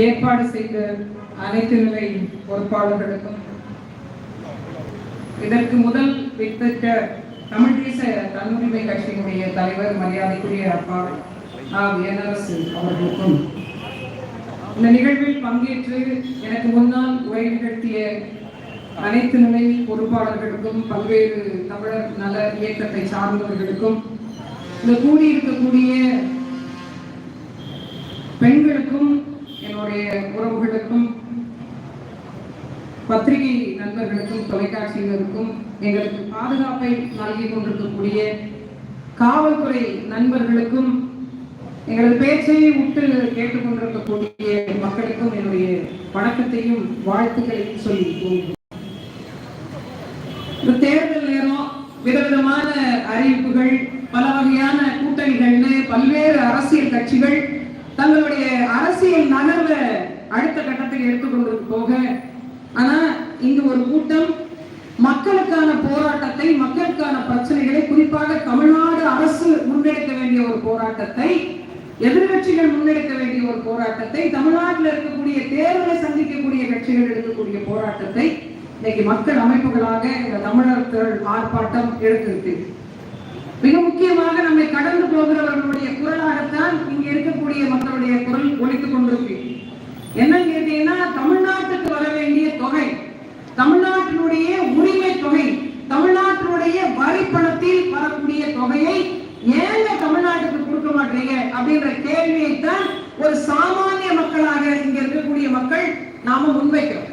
ஏற்பாடு செய்த அனைத்து நிலை பொறுப்பாளர்களுக்கும் இதற்கு முதல் வித்திட்ட தமிழ் தேச தன்னுரிமை கட்சியினுடைய தலைவர் மரியாதைக்குரிய அப்பா ஆ. வியனரசு அவர்களுக்கும் இந்த நிகழ்வில் பங்கேற்று எனக்கு முன்னால் உரை நிகழ்த்திய அனைத்து நிலை பொறுப்பாளர்களுக்கும் பல்வேறு தமிழர் நல இயக்கத்தை சார்ந்தவர்களுக்கும் இந்த கூடியிருக்கக்கூடிய பெண்களுக்கும் என்னுடைய உறவுகளுக்கும் பத்திரிகை நண்பர்களுக்கும் தொலைக்காட்சியினருக்கும் எங்களுக்கு பாதுகாப்பை நல்கி கொண்டிருக்கக்கூடிய காவல்துறை நண்பர்களுக்கும் எங்களது பேச்சையை விட்டு கேட்டுக்கொண்டிருக்கக்கூடிய மக்களுக்கும் என்னுடைய வணக்கத்தையும் வாழ்த்துக்களையும் சொல்லி இந்த தேர்தல் நேரம் விதவிதமான அறிவிப்புகள் பல வகையான கூட்டணிகள்னு பல்வேறு அரசியல் கட்சிகள் தங்களுடைய அரசியல் நகர்வை அடுத்த கட்டத்துக்கு எடுத்துக்கொண்டு போக. ஆனா இங்கு ஒரு கூட்டம் மக்களுக்கான போராட்டத்தை மக்களுக்கான பிரச்சனைகளை குறிப்பாக தமிழ்நாடு அரசு முன்னெடுக்க வேண்டிய ஒரு போராட்டத்தை எதிர்கட்சிகள் முன்னெடுக்க வேண்டிய ஒரு போராட்டத்தை தமிழ்நாட்டில் இருக்கக்கூடிய தேர்தலை சந்திக்கக்கூடிய கட்சிகள் எடுக்கக்கூடிய போராட்டத்தை இன்னைக்கு மக்கள் அமைப்புகளாக இந்த தமிழர்கள் ஆர்ப்பாட்டம் எடுத்திருக்கு. மிக முக்கியமாக நம்மை கடந்து போகிறவர்களுடைய குரலாகத்தான் இங்க இருக்கக்கூடிய மக்களுடைய குரல் ஒழித்துக் கொண்டிருக்கு. என்னன்னு கேட்டீங்கன்னா தமிழ்நாட்டுக்கு வர வேண்டிய தொகை தமிழ்நாட்டினுடைய உரிமை தொகை தமிழ்நாட்டினுடைய வரி பணத்தில் வரக்கூடிய தொகையை ஏங்க தமிழ்நாட்டுக்கு கொடுக்க மாட்டீங்க அப்படின்ற கேள்வியை தான் ஒரு சாமானிய மக்களாக இங்க இருக்கக்கூடிய மக்கள் நாம முன்வைக்கிறோம்.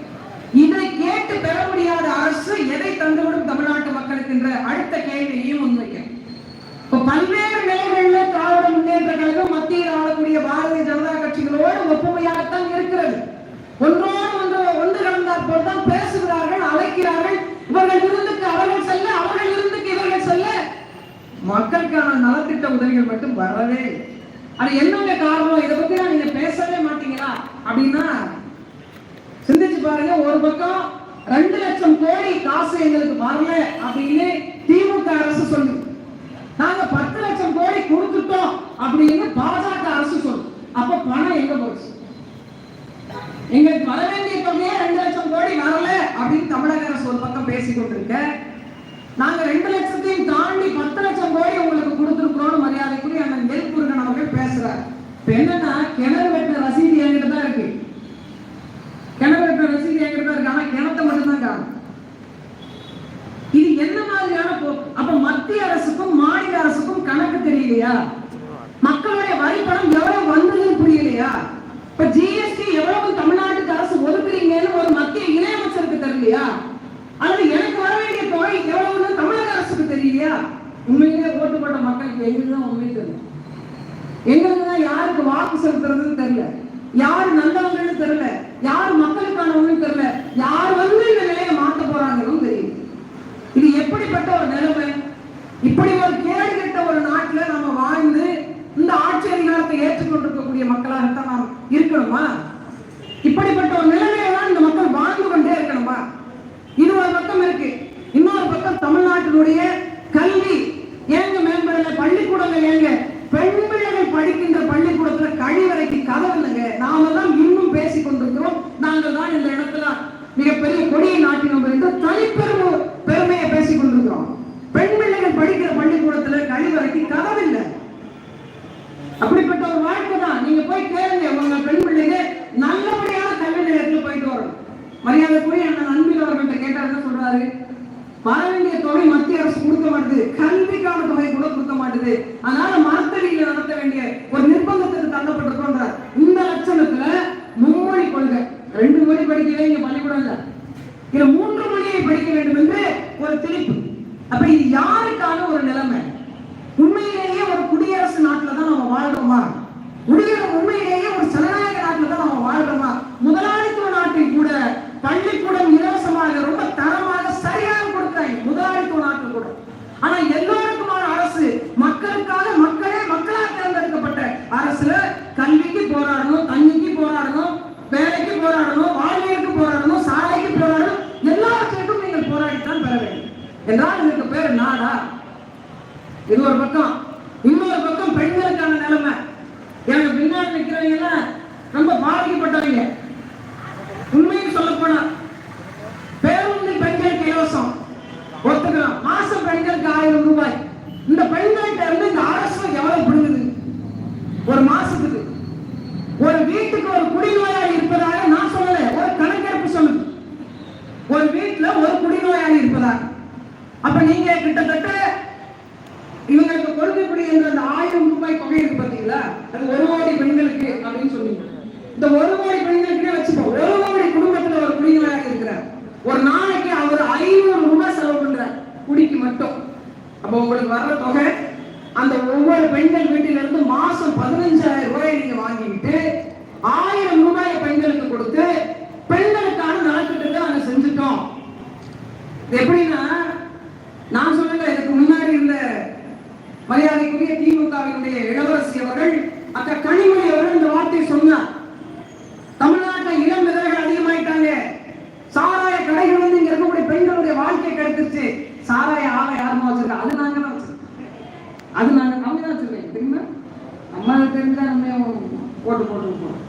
இதை கேட்டு பெற முடியாத அரசு எதை தந்துவிடும் தமிழ்நாட்டு மக்களுக்கு என்ற அடுத்த கேள்வியையும் முன்வைக்கிறோம். பல்வேறு நிலைகளில் திராவிட முன்னேற்ற கழகம் மத்தியில் ஆளக்கூடிய பாரதிய ஜனதா கட்சிகளோடு ஒப்புமையாகத்தான் இருக்கிறது. ஒன்றோடு ஒன்று ஒன்று கலந்தார் போல் தான் பேசுகிறார்கள் அழைக்கிறார்கள். இவர்கள் விருந்துக்கு அவர்கள் செல்ல அவர்கள் விருந்துக்கு இவர்கள் செல்ல மக்களுக்கான நலத்திட்ட உதவிகள் மட்டும் வரவே அது என்னங்க காரணம்? இதை பத்தி நீங்க பேசவே மாட்டீங்களா? அப்படின்னா சிந்திச்சு பாருங்க ஒரு பக்கம் ரெண்டு லட்சம் கோடி காசு எங்களுக்கு வரல அப்படின்னு திமுக அரசு சொல்லுது. நாங்க பத்து லட்சம் கோடி கொடுத்துட்டோம் அப்படின்னு பாஜக அரசு சொல்லுது அப்ப பணம் எங்க போச்சு? எங்களுக்கு வர வேண்டிய தொகையே ரெண்டு லட்சம் கோடி வரல அப்படின்னு தமிழக அரசு ஒரு பக்கம் பேசி கொண்டிருக்க. நாங்க ரெண்டு லட்சத்தையும் தாண்டி பத்து லட்சம் கோடி உங்களுக்கு கொடுத்துருக்கிறோம் மரியாதைக்குரிய அண்ணன் நெல்புருகன் அவர்கள் பேசுறாரு. இப்ப என்னன்னா கிணறு வெட்ட ரசீது என்கிட்ட தான் இருக்கு. கிணறு வெட்ட ரசீது என்கிட்ட தான் இருக்கு. ஆனா கிணத்தை மட்டும்தான் காணும் இது என்ன மாதிரியான போக்கு அப்ப மத்திய அரசுக்கும் மாநில அரசுக்கும் புரியலையா? மக்களுடைய வரி பணம் எவ்வளவு வந்ததுன்னு புரியலையா? இப்ப ஜிஎஸ்டி எவ்வளவு தமிழ்நாட்டுக்கு அரசு ஒதுக்குறீங்கன்னு ஒரு மத்திய இணையமைச்சருக்கு தெரியலையா? அல்லது எனக்கு வர வேண்டிய தொகை எவ்வளவுன்னு தமிழக அரசுக்கு தெரியலையா? உண்மையிலே ஓட்டு போட்ட மக்களுக்கு எங்களுக்கு தான் உண்மை தெரியும். எங்களுக்கு தான் யாருக்கு வாக்கு செலுத்துறதுன்னு தெரியல. யாரு நல்லவங்கன்னு தெரியல. யாரு மக்களுக்கானவங்கன்னு தெரியல. யார் வந்து இந்த நிலையை மாத்த போறாங்கன்னு தெரியும் இது எப்படிப்பட்ட ஒரு நிலைமை இப்படி ஒரு கேடு கெட்ட ஒரு நாட்டுல நம்ம வாழ்ந்து இந்த ஆட்சி அதிகாரத்தை கொண்டிருக்கக்கூடிய மக்களாகத்தான் நாம் இருக்கணுமா? இப்படிப்பட்ட ஒரு நிலைமையில தான் இந்த மக்கள் வாழ்ந்து கொண்டே இருக்கணுமா? இது ஒரு பக்கம் இருக்கு. இன்னொரு பக்கம் தமிழ்நாட்டினுடைய கல்வி ஏங்க மேம்படல பள்ளிக்கூடங்கள் ஏங்க பெண் பிள்ளைகள் படிக்கின்ற பள்ளிக்கூடத்துல கழிவறைக்கு கதை இல்லைங்க. நாம தான் இன்னும் பேசிக் கொண்டிருக்கிறோம். நாங்கள் தான் இந்த இடத்துல மிகப்பெரிய கொடியை நாட்டினோம் என்று தனிப்பெரும் பெருமையை பேசிக் கொண்டிருக்கிறோம். பெண் பிள்ளைகள் படிக்கிற பள்ளிக்கூடத்துல கழிவறைக்கு கதவில்லை அப்படிப்பட்ட ஒரு வாழ்க்கை தான். நீங்க போய் கேளுங்க உங்க பெண் பிள்ளைங்க நல்லபடியான கல்வி நிலையத்துல போயிட்டு வரணும். மரியாதைக்குரிய அண்ணன் அன்பில் அவர்கள்ட்ட கேட்டார் என்ன சொல்றாரு? வர வேண்டிய தொகை மத்திய அரசு கொடுக்க மாட்டுது. கல்விக்கான தொகை கூட கொடுக்க மாட்டுது. அதனால மரத்தடியில நடத்த வேண்டிய ஒரு நிர்பந்தத்துக்கு தள்ளப்பட்டிருக்கோன்றார் இந்த லட்சணத்துல மும்மொழி கொள்கை. ரெண்டு மொழி படிக்கவே இங்க பள்ளிக்கூடம் இல்ல. இதுல மூன்று மொழியை படிக்க வேண்டும் என்று ஒரு திணிப்பு. அப்ப இது யாருக்கான ஒரு நிலைமை? உண்மையிலேயே ஒரு குடியரசு நாட்டில் தான் நம்ம வாழ்றோமா? உடைய உண்மையிலேயே ஒரு ஜனநாயக நாட்டில் தான் நம்ம வாழ்றோமா? முதலாளித்துவ நாட்டில் கூட பள்ளிக்கூடம் இலவசமாக ரொம்ப தரமாக சரியாக கொடுத்தாங்க முதலாளித்துவ நாட்டில் கூட. ஆனா எல்லோருக்குமான அரசு மக்களுக்காக மக்களே மக்களால் தேர்ந்தெடுக்கப்பட்ட அரசுல கல்விக்கு போராடணும் தண்ணிக்கு போராடணும் வேலைக்கு போராடணும் வாழ்வியலுக்கு போராடணும் சாலைக்கு போராடணும் எல்லாவற்றிற்கும் நீங்கள் போராடித்தான் பெற வேண்டும். என்றால் இதற்கு பேர் நாடா? இது ஒரு பக்கம். இன்னொரு பக்கம் பெண்களுக்கான நிலைமை. எனக்கு பின்னாடி நிற்கிறவங்க ரொம்ப பாதிக்கப்பட்டவங்க. உண்மையும் சொல்ல பேருந்து பெண்களுக்கு இலவசம். ஒத்துக்கலாம் மாசம் பெண்களுக்கு ஆயிரம் ரூபாய். அது நாங்க தான் அது நாங்க அவங்க தான் வச்சிருக்கோம். தெரியுமா நம்ம தெரிஞ்சா நம்ம போட்டு போட்டு போகிறோம்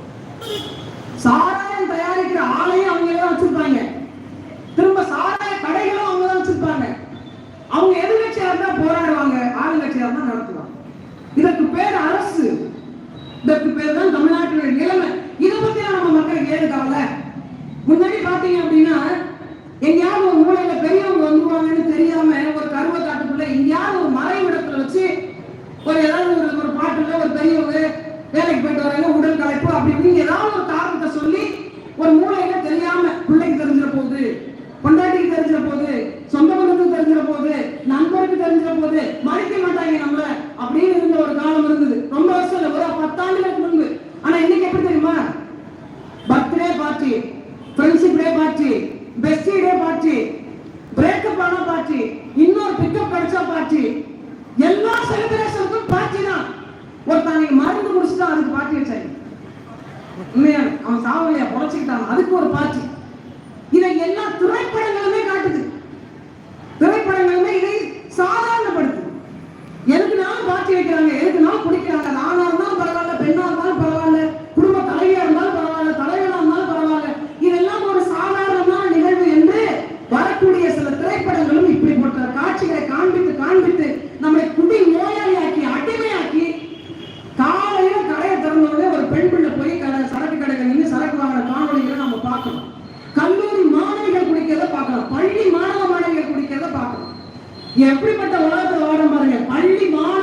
எப்படிப்பட்ட உலகத்தில் வாடம் பாருங்க. பள்ளி மாணவ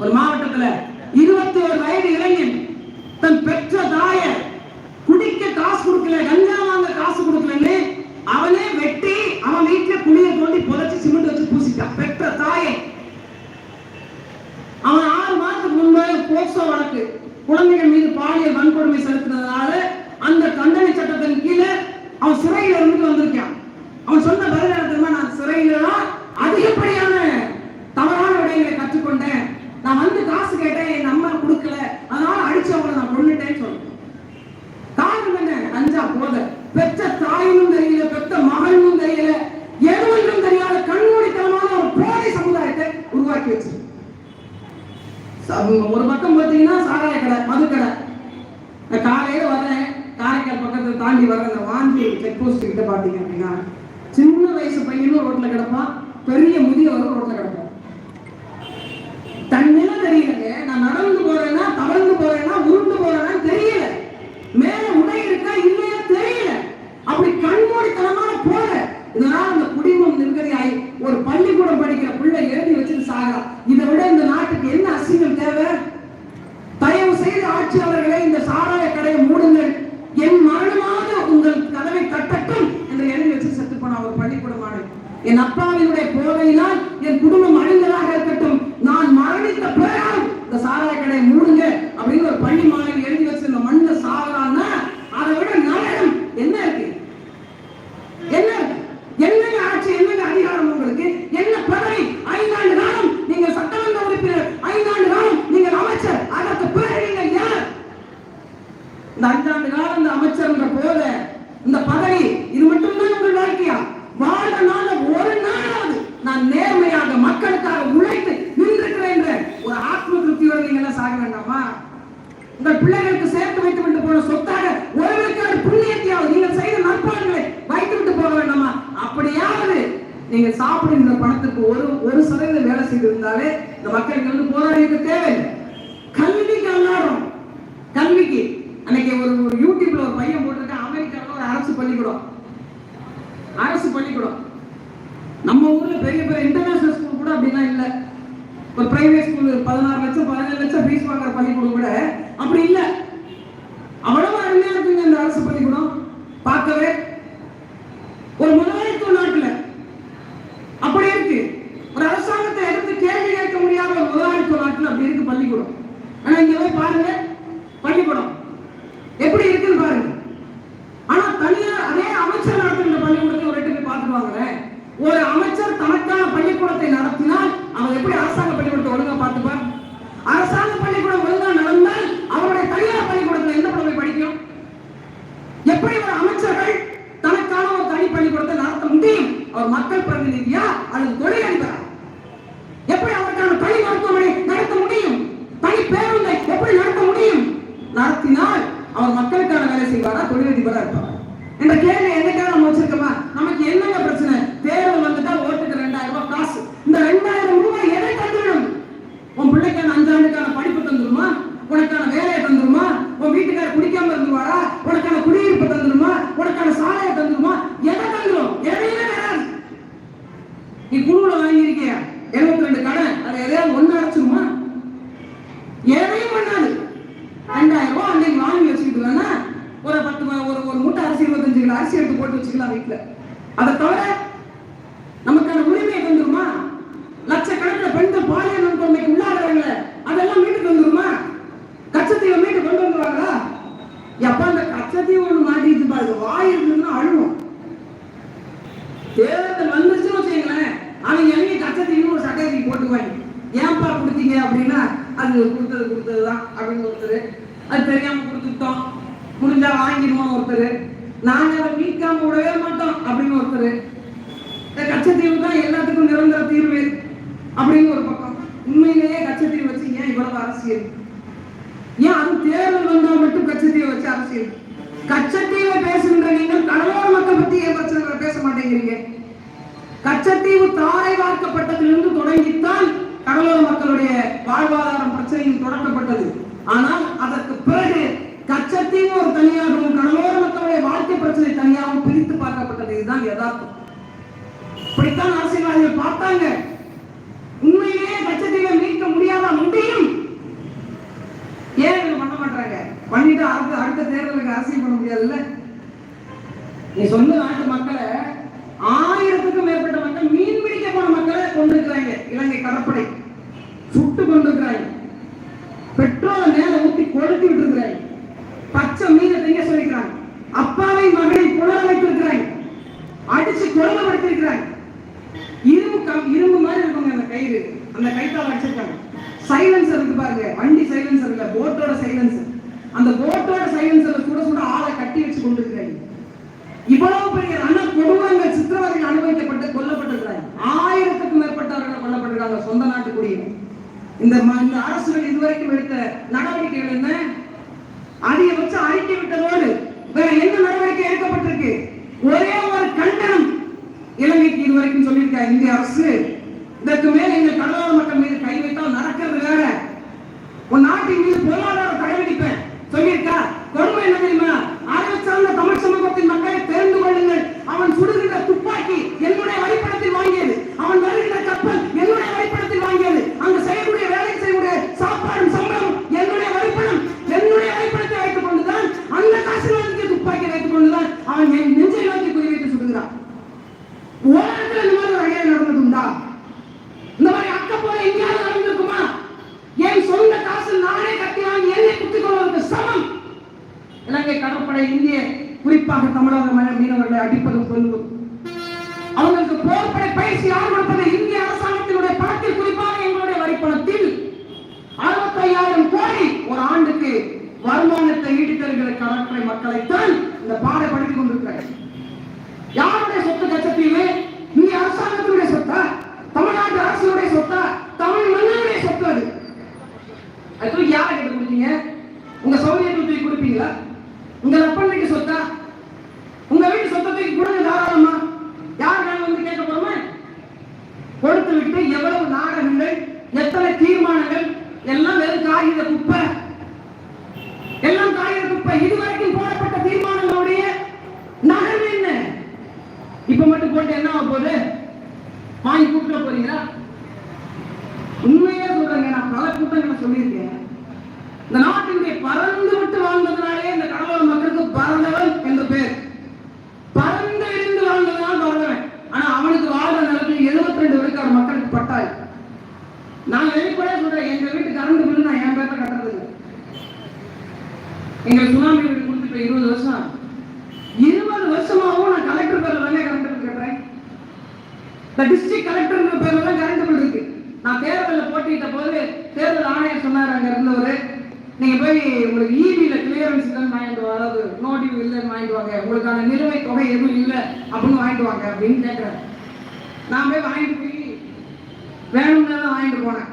Normal? நான் காலையில் வரேன் காரைக்கால் பக்கத்தில் தாண்டி வர அந்த வாந்தி செக் போஸ்ட் கிட்ட பார்த்தீங்க அப்படின்னா சின்ன வயசு பையனும் ரோட்டில் கிடப்பான். பெரிய முதியவரும் ரோட்டில் கிடப்பான். abrir la, கொடுத்தது கொடுத்தது தான் அப்படின்னு ஒருத்தர். அது தெரியாம கொடுத்துட்டோம். முடிஞ்சா வாங்கிடுவோம் ஒருத்தர். நாங்க அதை மீட்காம விடவே மாட்டோம் அப்படின்னு ஒருத்தர். கச்சத்தீவு தான் எல்லாத்துக்கும் நிரந்தர தீர்வு. அப்படின்னு ஒரு பக்கம். உண்மையிலேயே கச்சத்தீவு வச்சு ஏன் இவ்வளவு அரசியல்? ஏன் அது தேர்தல் வந்தா மட்டும் கச்சத்தீவை வச்சு அரசியல்? கச்சத்தீவை பேசுகின்ற நீங்கள் கடலோர மக்கள் பத்தி ஏன் பேச மாட்டேங்கிறீங்க? கச்சத்தீவு தாரை வார்க்கப்பட்டதிலிருந்து தொடங்கித்தான் கடலோர மக்களுடைய வாழ்வாதாரம் பிரச்சனையும் தொடக்கப்பட்டது ஆனால் அதற்கு பிறகு கச்சத்தையும் ஒரு தனியாகவும் கடலோர மக்களுடைய வாழ்க்கை பிரச்சனை தனியாகவும் பிரித்து பார்க்கப்பட்டது. இதுதான் யதார்த்தம். இப்படித்தான் அரசியல்வாதிகள் பார்த்தாங்க. உண்மையிலேயே கச்சத்தீவை மீட்க முடியாத முடியும் ஏன் பண்ண மாட்டாங்க பண்ணிட்டு அடுத்த அடுத்த தேர்தலுக்கு அரசியல் பண்ண முடியாதுல்ல? நீ சொந்த நாட்டு மக்களை ஆயிரத்துக்கும் மேற்பட்ட மக்கள் மீன் பிடிக்க போன மக்களை கொண்டிருக்கிறாங்க இலங்கை கடற்படை. சுட்டு கொண்டிருக்கிறாய். பெட்ரோலை மேல ஊத்தி கொளுத்தி விட்டுருக்கிறாய். பச்சை மீனை திங்க சொல்லிக்கிறாய். அப்பாவை மகனை புலர வைத்திருக்கிறாய் அடிச்சு கொலை படுத்திருக்கிறாய் இரும்பு கம் இரும்பு மாதிரி இருக்குங்க அந்த கயிறு. அந்த கைத்தால் அடிச்சிருக்காங்க. சைலன்சர் இருக்கு பாருங்க. வண்டி சைலன்சர் இல்ல போட்டோட சைலன்சர் அந்த போட்டோட சைலன்சர்ல கூட கூட ஆளை கட்டி வச்சு கொண்டிருக்கிறாய். இவ்வளவு பெரிய அண்ணா கொடுவாங்க சித்திரவதை அனுபவிக்கப்பட்டு கொல்லப்பட்டிருக்கிறாய். ஆயிரத்துக்கும் மேற்பட்டவர்கள் கொல்லப்பட்டிருக்காங்க. சொந்த நாட்டு குடியினர். இந்த இந்த அரசுகள் இதுவரைக்கும் எடுத்த நடவடிக்கைகள் என்ன? அதிகபட்ச அறிக்கை விட்டதோடு வேற என்ன நடவடிக்கை எடுக்கப்பட்டிருக்கு? ஒரே ஒரு கண்டனம் இலங்கைக்கு இதுவரைக்கும் சொல்லியிருக்க இந்திய அரசு. இதற்கு மேல் எங்கள் கடலோர மக்கள் மீது கை வைத்தால் நடக்கிறது வேற. உன் படித்துக் நான் வெளிப்படையா சொல்றேன் எங்க வீட்டு கரண்ட் பில்லு நான் என் பேர்ல கட்டுறது எங்க சுனாமி வீடு கொடுத்துட்டு இருபது வருஷம். இருபது வருஷமாவும் நான் கலெக்டர் பேர்ல தானே கரண்ட் பில் கட்டுறேன்? இந்த டிஸ்ட்ரிக்ட் கலெக்டர் பேர்ல தான் கரண்ட் பில் இருக்கு. நான் தேர்தலில் போட்டிட்ட போது தேர்தல் ஆணையர் சொன்னார் அங்க இருந்தவர். நீங்க போய் உங்களுக்கு இபில கிளியரன்ஸ் இல்லைன்னு வாங்கிட்டு வா அதாவது நோ டியூ இல்லைன்னு வாங்கிட்டு வாங்க. உங்களுக்கான நிலுவை தொகை எதுவும் இல்லை அப்படின்னு வாங்கிட்டு வாங்க அப்படின்னு கேட்கிறேன் நான் போய் வாங்கிட்டு வேணும்னு தான் வாங்கிட்டு போனேன்.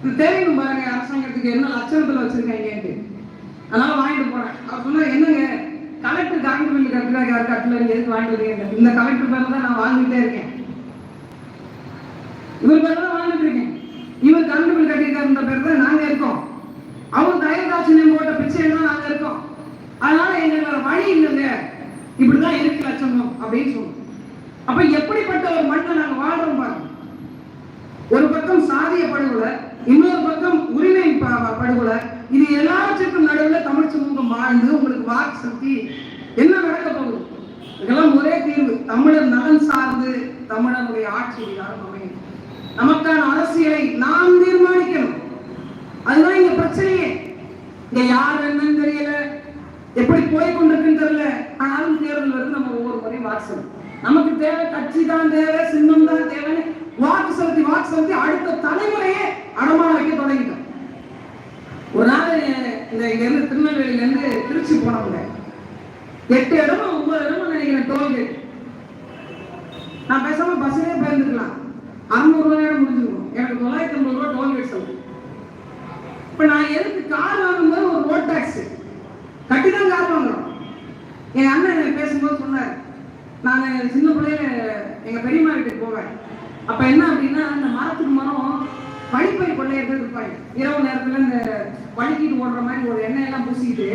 இது தெரியும் பாருங்க அரசாங்கத்துக்கு என்ன லட்சணத்துல வச்சிருக்காங்கன்ட்டு. அதனால வாங்கிட்டு போனேன். அவர் சொன்னார் என்னங்க கலெக்டர் கரண்ட் பில் கட்டுறாங்க யார் கட்டல? நீங்க எதுக்கு வாங்கிட்டு வரீங்க இந்த கலெக்டர் பேர்ல தான் நான் வாங்கிட்டே இருக்கேன். இவர் பேர்ல தான் வாங்கிட்டு இருக்கேன். இவர் கரண்ட் பில் கட்டியிருக்காருன்ற பேர் தான் நாங்க இருக்கோம். அவர் தயவுதாட்சியம் போட்ட பிச்சை தான் நாங்க இருக்கோம். அதனால எங்களுக்கு வழி இல்லைங்க. இப்படிதான் இருக்கு லட்சணம் அப்படின்னு சொன்னோம். அப்ப எப்படிப்பட்ட ஒரு மண்ணை நாங்க வாழ்றோம் பாருங்க. ஒரு பக்கம் சாதிய படுகொலை இன்னொரு பக்கம் உரிமை ப- படுகொலை இது எல்லாவற்றுக்கும் நடுவில் தமிழ் சமூகம் வாழ்ந்து உங்களுக்கு வாக்கு சக்தி என்ன நடக்க போகுது? இதெல்லாம் ஒரே தீர்வு. தமிழர் நலன் சார்ந்து தமிழனுடைய ஆட்சி அதிகாரம் அமையும் நமக்கான அரசியலை நாம் தீர்மானிக்கணும். அதுதான் இங்க பிரச்சனையே. இங்க யார் என்னன்னு தெரியல. எப்படி போய் கொண்டிருக்குன்னு தெரியல. ஆனாலும் தேர்தல் வந்து நம்ம ஒவ்வொரு முறையும் வாக்கு நமக்கு தேவை கட்சி தான் தேவை சின்னம் தான் தேவைன்னு வாக்கு செலுத்தி வாக்கு செலுத்தி அடுத்த தலைமுறையே அடமான வைக்க தொடங்கிட்டோம். ஒரு நாள் இந்த இங்க இருந்து திருநெல்வேலியில இருந்து திருச்சி போனவங்க. எட்டு இடமும் ஒன்பது இடமும் நினைக்கிறேன் டோல்கேட். நான் பேசாம பஸ்ஸே போயிருந்துக்கலாம். அறுநூறு ரூபாயோட முடிஞ்சிருக்கும். எனக்கு தொள்ளாயிரத்தி ஐம்பது ரூபா டோல்கேட் செலவு. இப்ப நான் எதுக்கு கார் வாங்கும்போது ஒரு ரோட் டாக்ஸ் கட்டி தான் கார் வாங்குறோம். என் அண்ணன் பேசும்போது சொன்னார் நான் சின்ன பிள்ளையில எங்க பெரியம்மா வீட்டுக்கு போவேன். அப்ப என்ன அப்படின்னா அந்த மரத்துக்கு மரம் வழிப்பை கொள்ளையர்கள் இருப்பாங்க இரவு நேரத்துல இந்த வழுக்கிட்டு ஓடுற மாதிரி ஒரு எண்ணெய் எல்லாம் பூசிக்கிட்டு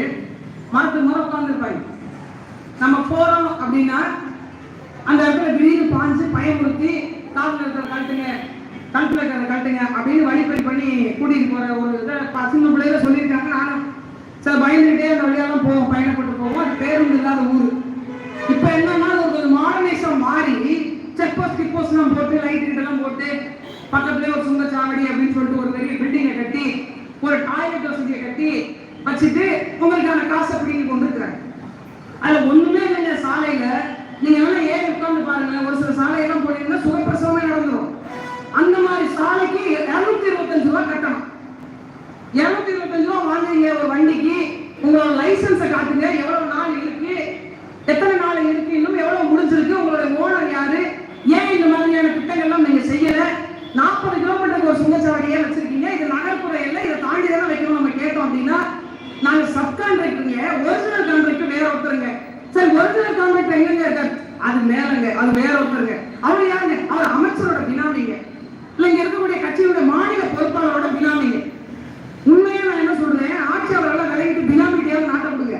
மரத்துக்கு மரம் உட்காந்துருப்பாங்க நம்ம போறோம் அப்படின்னா அந்த இடத்துல திடீர்னு பாஞ்சு பயமுறுத்தி காலில் இருக்கிற கழட்டுங்க கழுத்துல இருக்கிற கழட்டுங்க அப்படின்னு வழிப்பறி பண்ணி கூட்டிட்டு போற ஒரு இதை பசங்க சின்ன பிள்ளையில சொல்லியிருக்காங்க. நானும் சார் பயந்துகிட்டே அந்த வழியெல்லாம் போவோம் பயணப்பட்டு போவோம். அது பேருந்து இல்லாத ஊர். இப்ப என்னன்னா அது ஒரு மாடர்னைசம் மாறி செக் போஸ்ட் கிக் போஸ்ட்லாம் போட்டு லைட் இதெல்லாம் போட்டு பக்கத்துலேயே ஒரு சுங்கச்சாவடி அப்படின்னு சொல்லிட்டு ஒரு பெரிய பில்டிங்கை கட்டி ஒரு டாய்லெட் வசதியை கட்டி வச்சுட்டு உங்களுக்கான காசை பிடிங்கி கொண்டு இருக்கிறாங்க அதுல ஒண்ணுமே இல்லைங்க சாலையில. நீங்க எவ்வளோ ஏறி உட்காந்து பாருங்க ஒரு சில சாலையெல்லாம் போனீங்கன்னா சுகப்பிரசவம் நடந்துரும் அந்த மாதிரி சாலைக்கு இருநூத்தி இருபத்தஞ்சு ரூபாய் கட்டணும் இருநூத்தி இருபத்தஞ்சு ரூபாய் வாங்குறீங்க ஒரு வண்டிக்கு உங்களோட லைசன்ஸை காட்டுங்க எவ்வளவு நாள் இருக்கு எத்தனை நாள் இருக்கு இன்னும் எவ்வளவு முடிஞ்சிருக்கு உங்களோட ஓனர் யாரு ஏன் இந்த மாதிரியான திட்டங்கள்லாம் நீங்க செய்யல நாற்பது கிலோமீட்டருக்கு ஒரு சுங்கச்சாவடியே வச்சிருக்கீங்க இது நகர்ப்புற இல்லை இதை நாங்க சப் கான்ட்ராக்டருங்க ஒரிஜினல் கான்ட்ராக்டர் வேற ஒருத்தருங்க சரி ஒரிஜினல் கான்ட்ராக்டர் எங்கங்க இருக்காரு அது மேலங்க அது வேற ஒருத்தருங்க அவர் யாருங்க அவர் அமைச்சரோட பினாமிங்க இல்ல இங்க இருக்கக்கூடிய கட்சியோட மாநில பொறுப்பாளரோட பினாமிங்க உண்மையா நான் என்ன சொல்றேன் ஆட்சியாளர்கள் விலகிட்டு பினாமிட்டியாவது நாட்டை கொடுங்க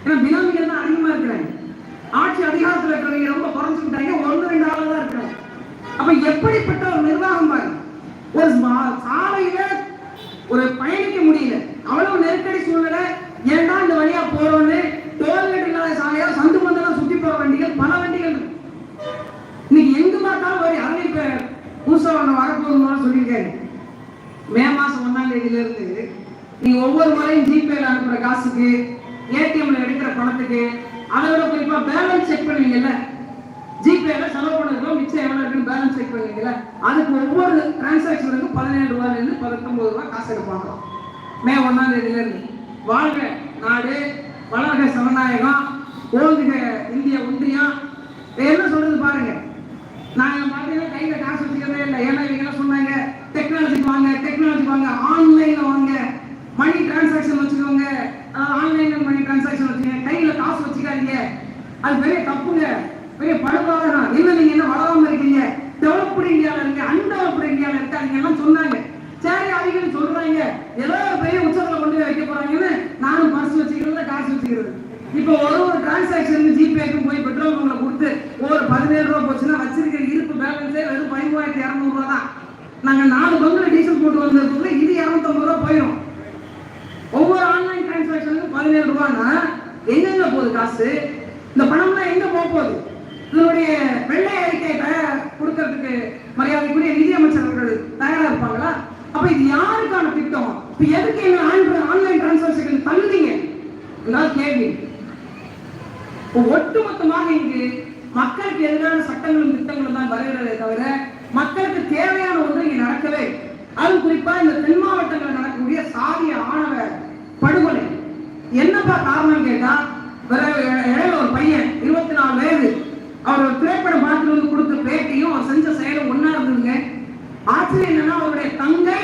ஏன்னா பினாமிகள் தான் அதிகமா இருக்கிறாங்க ஆட்சி அதிகாரத்துல இருக்கிறவங்க ரொம்ப குறைஞ்சுக்கிட்டாங்க ஒன்று ரெண்டு ஆளா தான் இருக்கிறாங்க அப்ப எப்படிப்பட்ட ஒரு நிர்வாகம் பாருங்க. ஒரு சாலையில ஒரு பயணிக்க முடியல. அவ்வளவு நெருக்கடி சூழ்நிலை. ஏன்னா இந்த வழியா போறோம்னு டோல்கேட் இல்லாத சாலையா சந்து மந்தெல்லாம் சுத்தி போற வண்டிகள் பல வண்டிகள் இன்னைக்கு எங்க பார்த்தாலும் வரி அதுல இப்ப புதுசா ஒண்ணு வரப்போகுதுன்னு சொல்லியிருக்காரு. மே மாசம் ஒன்னாம் தேதியில இருந்து நீ ஒவ்வொரு முறையும் ஜிபேல அனுப்புற காசுக்கு ஏடிஎம்ல எடுக்கிற பணத்துக்கு அதை விட குறிப்பா பேலன்ஸ் செக் பண்ணுவீங்கல்ல ஜிபேல செலவு பண்ணதுக்கு மிச்சம் எவ்வளவு இருக்குன்னு பேலன்ஸ் செக் பண்ணுவீங்கல்ல அதுக்கு ஒவ்வொரு டிரான்சாக்ஷனுக்கும் பதினேழு ரூபாயில இருந்து பதினொன்பது ரூபாய் காசு எடுப்பாங்க. மே ஒன்றாம் தேதியிலேருந்து வாழ்க நாடு வளர்க சனநாயகம் ஓதுக இந்திய ஒன்றியம். என்ன சொல்றது பாருங்க. நாங்க பாத்தீங்கன்னா கையில காசு வச்சுக்கிறதே இல்லை. ஏன்னா இவங்க சொன்னாங்க? டெக்னாலஜி வாங்க டெக்னாலஜி வாங்க ஆன்லைன்ல வாங்க. மணி டிரான்சாக்ஷன் வச்சுக்கோங்க ஆன்லைன்ல மணி டிரான்சாக்ஷன் வச்சுக்கோங்க கையில காசு வச்சுக்காதீங்க அது பெரிய தப்புங்க பெரிய படுபாதகம் என்ன நீங்க என்ன வளராம இருக்கீங்க டெவலப்டு இந்தியால இருங்க அன்டெவலப்டு இந்தியால இருக்காதீங்க எல்லாம் சொன்னாங்க சரி அவங்க சொல்றாங்க ஏதோ ஒரு பெரிய உச்சத்துல கொண்டு போய் வைக்க போறாங்கன்னு நானும் பர்ஸ் வச்சுக்கிறது காசு வச்சுக்கிறது இப்போ ஒரு ஒரு டிரான்சாக்ஷன் ஜிபேக்கும் போய் பெட்ரோல் பங்க்ல கொடுத்து ஒரு பதினேழு ரூபா போச்சுன்னா வச்சிருக்கிற இருப்பு பேலன்ஸே வெறும் பதிமூவாயிரத்தி இரநூறு ரூபா தான் நாங்க நாலு பங்குல டீசல் போட்டு வந்ததுக்குள்ள இது இரநூத்தம்பது ரூபா போயிடும் ஒவ்வொரு ஆன்லைன் டிரான்சாக்ஷனுக்கும் பதினேழு ரூபான்னா எங்கெங்க போகுது காசு இந்த பணம்லாம் எங்க போக போகுது இதனுடைய வெள்ளை அறிக்கை தயார் கொடுக்கறதுக்கு மரியாதைக்குரிய நிதியமைச்சர் அவர்கள் தயாரா இருப்பாங்களா அப்ப இது யாருக்கான திட்டம் இப்ப எதுக்கு எங்க ஆன்லைன் டிரான்சாக்ஷன் தள்ளுறீங்க இதான் கேள்வி இப்போ ஒட்டுமொத்தமாக இங்கு மக்களுக்கு திட்டங்களும் திட்டங்களும் தான் வருகிறதே தவிர மக்களுக்கு தேவையான உதவி நடக்கவே அது குறிப்பா இந்த தென் மாவட்டங்களில் நடக்கக்கூடிய சாதிய ஆணவ படுகொலை. என்னப்பா காரணம் கேட்டா இடையில ஒரு பையன் இருபத்தி நாலு வயது. அவர் ஒரு திரைப்படம் பார்த்துட்டு வந்து கொடுத்த பேட்டியும் அவர் செஞ்ச செயலும் ஒண்ணா இருந்ததுங்க. ஆச்சரியம் என்னன்னா அவருடைய தங்கை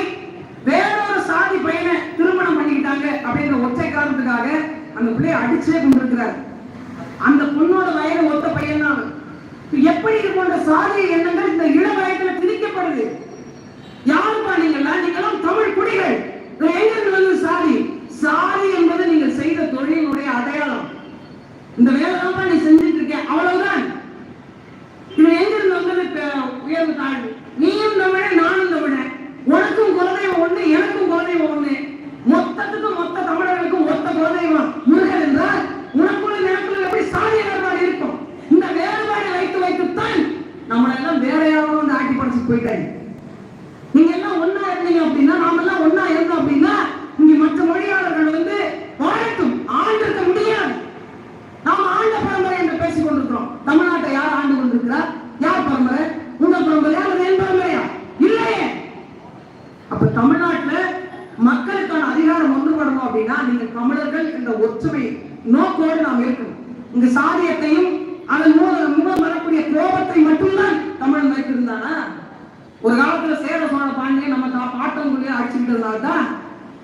வேறொரு சாதி பையனை திருமணம் பண்ணிக்கிட்டாங்க அப்படிங்கிற ஒற்றை காரணத்துக்காக அந்த பிள்ளையை அடிச்சே கொண்டிருக்கிறார் அந்த பொண்ணோட வயது ஒத்த பையன் தான் அவன். இப்ப எப்படி இது போன்ற சாதிய எண்ணங்கள் இந்த இள வயதுல திணிக்கப்படுது யாருப்பா நீங்கள்லாம் நீங்களாம் தமிழ் குடிகள் இது எங்க இருந்து வந்தது சாதி சாதி என்பது நீங்கள் செய்த தொழிலினுடைய அடையாளம் இந்த வேலை தான் நீ செஞ்சுட்டு இருக்க அவ்வளவுதான் இது எங்க இருந்து வந்தது இப்ப உயர்வு தாழ்வு நீயும் தமிழன் நானும் தமிழன் உனக்கும் குலதெய்வம் ஒண்ணு எனக்கும் குலதெய்வம் ஒண்ணு மொத்தத்துக்கும் மொத்த தமிழர்களுக்கும் ஒத்த குலதெய்வம் முருகன் என்றால் உனக்குள்ள எனக்குள்ள எப்படி சாதிய வேறுபாடு இருக்கும் இந்த வேறுபாடு வைத்து வைத்துத்தான் நம்மளை எல்லாம் வேற யாரும் வந்து ஆட்டி படைச்சு போயிட்டாங்க நீங்க எல்லாம் ஒண்ணா இருந்தீங்க அப்படின்னா நாம எல்லாம் ஒண்ணா இருந்தோம் அப்படின்னா இங்க மற்ற மொழியாளர்கள் வந்து வாழட்டும் ஆண்டிருக்க முடியாது நாம ஆண்ட பரம்பரை என்று பேசிக் கொண்டிருக்கிறோம் தமிழ்நாட்டை யார் ஆண்டு கொண்டிருக்கிறார் யார் பரம்பரை உங்க பரம்பரையா அல்லது என் பரம்பரையா இல்லையே அப்ப தமிழ்நாட்டுல மக்களுக்கான அதிகாரம் ஒன்றுபடணும் அப்படின்னா நீங்க தமிழர்கள் என்ற ஒற்றுமை நோக்கோடு நாம் இருக்கணும் இங்க சாதியத்தையும் அதன் மூலம் மூலம் வரக்கூடிய கோபத்தை மட்டும்தான் தமிழன் வைத்திருந்தானா ஒரு காலத்துல சேர சோழ பாண்டியன் நம்ம தா- பாட்டங்குடியை அடிச்சுக்கிட்டதுனால தான்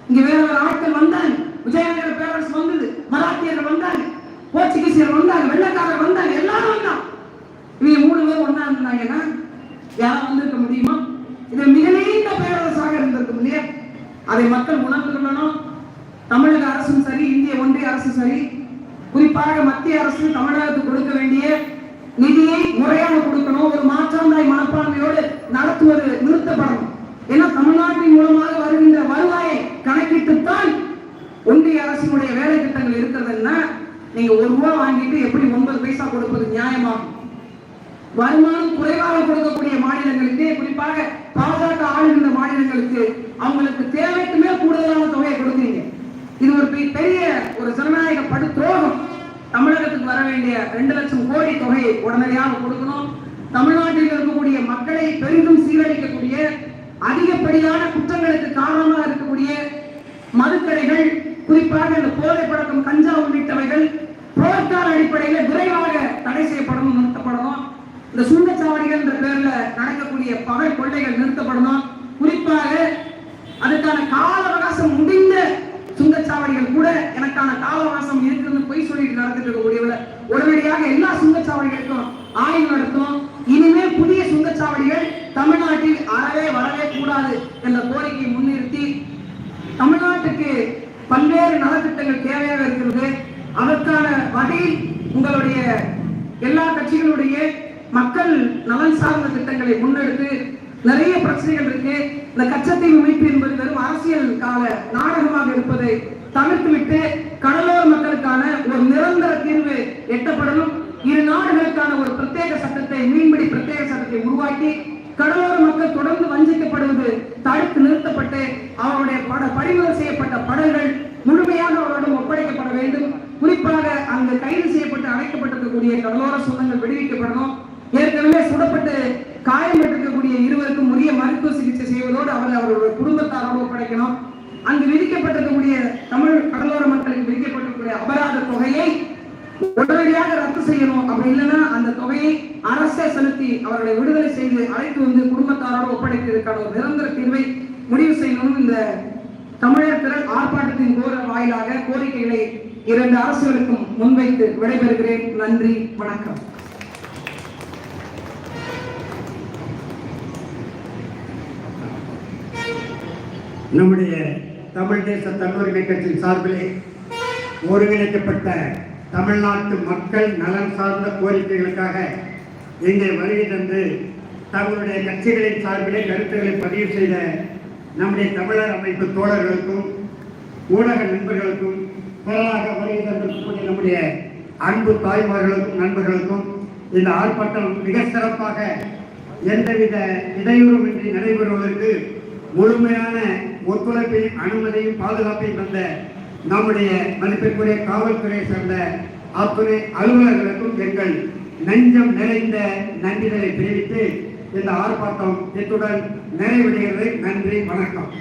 இங்க வேற வேற ஆட்கள் வந்தாங்க விஜயநகர பேரரசு வந்தது மராத்தியர்கள் வந்தாங்க போர்ச்சுகீசியர் வந்தாங்க வெள்ளக்காரர் வந்தாங்க எல்லாரும் வந்தாங்க இவங்க மூணு பேர் ஒண்ணா யாரும் வந்திருக்க முடியுமா? இது மிக நீண்ட பேரரசாக இருந்திருக்கும் இல்லையா? அதை மக்கள் உணர்ந்து கொள்ளணும் தமிழக அரசும் சரி இந்திய ஒன்றிய அரசும் சரி குறிப்பாக மத்திய அரசு தமிழகத்துக்கு கொடுக்க வேண்டிய நிதியை முறையாக கொடுக்கணும். ஒரு மாற்றாந்தாய் மனப்பான்மையோடு நடத்துவது நிறுத்தப்படணும். ஏன்னா தமிழ்நாட்டின் மூலமாக வருகின்ற வருவாயை கணக்கிட்டுத்தான் ஒன்றிய அரசினுடைய வேலை திட்டங்கள் இருக்கிறதுன்னா நீங்க ஒரு ரூபா வாங்கிட்டு எப்படி ஒன்பது பைசா கொடுப்பது நியாயமாகும்? வருமானம் குறைவாக கொடுக்கக்கூடிய மாநிலங்களுக்கு குறிப்பாக பாஜக ஆளுகின்ற மாநிலங்களுக்கு அவங்களுக்கு தேவைக்குமே கூடுதலான தொகையை கொடுத்தீங்க இது ஒரு பெரிய ஒரு ஜனநாயக படு துரோகம் தமிழகத்துக்கு வர வேண்டிய ரெண்டு லட்சம் கோடி தொகையை உடனடியாக கொடுக்கணும். தமிழ்நாட்டில் இருக்கக்கூடிய மக்களை பெரிதும் சீரழிக்கக்கூடிய அதிகப்படியான குற்றங்களுக்கு காரணமாக இருக்கக்கூடிய மதுக்கடைகள் குறிப்பாக இந்த போதை பழக்கம் கஞ்சா உள்ளிட்டவைகள் போர்க்கால அடிப்படையில் விரைவாக தடை செய்யப்படணும் நிறுத்தப்படணும். இந்த சுங்கச்சாவடிகள் என்ற பேர்ல நடக்கக்கூடிய பகை கொள்ளைகள் நிறுத்தப்படணும் குறிப்பாக அதுக்கான கால அவகாசம் முடிந்த சுங்கச்சாவடிகள் கூட எனக்கான கால அவகாசம் இருக்குன்னு பொய் சொல்லிட்டு நடந்துட்டு இருக்க முடியவில்லை உடனடியாக எல்லா சுங்கச்சாவடிகளுக்கும் ஆய்வு நடத்தும். இனிமே புதிய சுங்கச்சாவடிகள் தமிழ்நாட்டில் அறவே வரவே கூடாது என்ற கோரிக்கையை முன்னிறுத்தி தமிழ்நாட்டுக்கு பல்வேறு நலத்திட்டங்கள் தேவையாக இருக்கிறது. அதற்கான வகையில் உங்களுடைய எல்லா கட்சிகளுடைய மக்கள் நலன் சார்ந்த திட்டங்களை முன்னெடுத்து நிறைய பிரச்சனைகள் இருக்கு. இந்த கச்சத்தீவு மீட்பு என்பது வெறும் அரசியல் கால நாடகமாக இருப்பதை தவிர்த்துவிட்டு கடலோர மக்களுக்கான ஒரு நிரந்தர தீர்வு எட்டப்படணும். இரு நாடுகளுக்கான ஒரு பிரத்யேக சட்டத்தை மீன்பிடி பிரத்யேக சட்டத்தை உருவாக்கி கடலோர மக்கள் தொடர்ந்து வஞ்சிக்கப்படுவது தடுத்து நிறுத்தப்பட்டு அவருடைய பட பறிமுதல் செய்யப்பட்ட படகுகள் முழுமையாக அவரிடம் ஒப்படைக்கப்பட வேண்டும். குறிப்பாக அங்கு கைது செய்யப்பட்டு அடைக்கப்பட்டிருக்கக்கூடிய கடலோர சொந்தங்கள் விடுவிக்கப்படணும். ஏற்கனவே சுடப்பட்டு காயம் எடுக்கக்கூடிய இருவருக்கும் உரிய மருத்துவ சிகிச்சை செய்வதோடு அவர்கள் அவருடைய குடும்பத்தாரோடு ஒப்படைக்கணும் அங்கு விதிக்கப்பட்டிருக்கக்கூடிய தமிழ் கடலோர மக்களுக்கு விதிக்கப்பட்டிருக்கக்கூடிய அபராத தொகையை உடனடியாக ரத்து செய்யணும். அப்படி இல்லைன்னா அந்த தொகையை அரசே செலுத்தி அவர்களை விடுதலை செய்து அழைத்து வந்து குடும்பத்தாரோடு ஒப்படைப்பதற்கான ஒரு நிரந்தர தீர்வை முடிவு செய்யணும் இந்த தமிழர் திறன் ஆர்ப்பாட்டத்தின் கோர வாயிலாக கோரிக்கைகளை இரண்டு அரசுகளுக்கும் முன்வைத்து விடைபெறுகிறேன். நன்றி வணக்கம். நம்முடைய தமிழ் தேச தமிழர்கள் கட்சியின் சார்பிலே ஒருங்கிணைக்கப்பட்ட தமிழ்நாட்டு மக்கள் நலன் சார்ந்த கோரிக்கைகளுக்காக இங்கே வருகை தந்து தங்களுடைய கட்சிகளின் சார்பிலே கருத்துக்களை பதிவு செய்த நம்முடைய தமிழர் அமைப்பு தோழர்களுக்கும் ஊடக நண்பர்களுக்கும் பிறராக வருகை தந்திருக்கக்கூடிய நம்முடைய அன்பு தாய்மார்களுக்கும் நண்பர்களுக்கும் இந்த ஆர்ப்பாட்டம் மிக சிறப்பாக எந்தவித இடையூறுமின்றி நடைபெறுவதற்கு முழுமையான ஒத்துழைப்பையும் அனுமதியும் பாதுகாப்பையும் தந்த நம்முடைய மதிப்பிற்குரிய காவல்துறையை சேர்ந்த அத்துறை அலுவலர்களுக்கும் எங்கள் நெஞ்சம் நிறைந்த நன்றிகளை தெரிவித்து இந்த ஆர்ப்பாட்டம் இத்துடன் நிறைவடைகிறது. நன்றி வணக்கம்.